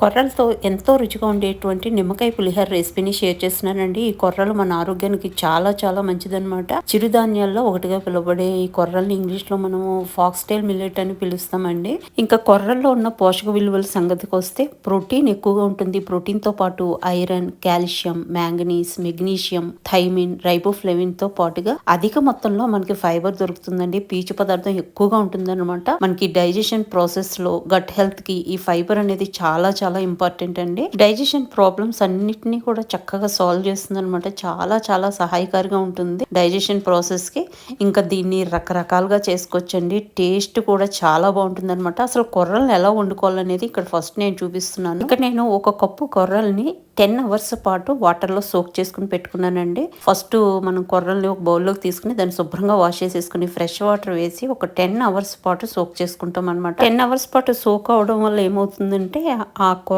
కొర్రలతో ఎంతో రుచిగా ఉండేటువంటి నిమ్మకాయ పులిహోర రెసిపీని షేర్ చేస్తున్నానండి. ఈ కొర్రలు మన ఆరోగ్యానికి చాలా చాలా మంచిదన్నమాట. చిరుధాన్యాల్లో ఒకటిగా పిలువబడే ఈ కొర్రల్ని ఇంగ్లీష్లో మనము ఫాక్స్టైల్ మిల్లెట్ అని పిలుస్తామండి. ఇంకా కొర్రల్లో ఉన్న పోషక విలువల సంగతికి వస్తే ప్రోటీన్ ఎక్కువగా ఉంటుంది. ప్రోటీన్తో పాటు iron calcium manganese magnesium thiamine రైబోఫ్లెవిన్తో పాటుగా అధిక మొత్తంలో మనకి ఫైబర్ దొరుకుతుందండి. పీచు పదార్థం ఎక్కువగా ఉంటుందన్నమాట. మనకి డైజెషన్ ప్రాసెస్లో గట్ హెల్త్కి ఈ ఫైబర్ అనేది చాలా చాలా చాలా ఇంపార్టెంట్ అండి. డైజెషన్ ప్రాబ్లమ్స్ అన్నిటినీ కూడా చక్కగా సాల్వ్ చేస్తుంది అనమాట చాలా చాలా సహాయకారిగా ఉంటుంది డైజెషన్ ప్రాసెస్కి. ఇంకా దీన్ని రకరకాలుగా చేసుకోవచ్చండి. టేస్ట్ కూడా చాలా బాగుంటుంది అనమాట అసలు కొర్రల్ని ఎలా వండుకోవాలనేది ఇక్కడ ఫస్ట్ నేను చూపిస్తున్నాను. ఇక్కడ నేను ఒక కప్పు కొర్రల్ని టెన్ అవర్స్ పాటు వాటర్లో సోక్ చేసుకుని పెట్టుకున్నానండి. ఫస్ట్ మనం కొర్రల్ని ఒక బౌల్లోకి తీసుకుని దాన్ని శుభ్రంగా వాష్ చేసేసుకుని ఫ్రెష్ వాటర్ వేసి ఒక టెన్ అవర్స్ పాటు సోక్ చేసుకుంటాం అనమాట టెన్ అవర్స్ పాటు సోక్ అవడం వల్ల ఏమవుతుందంటే ఆ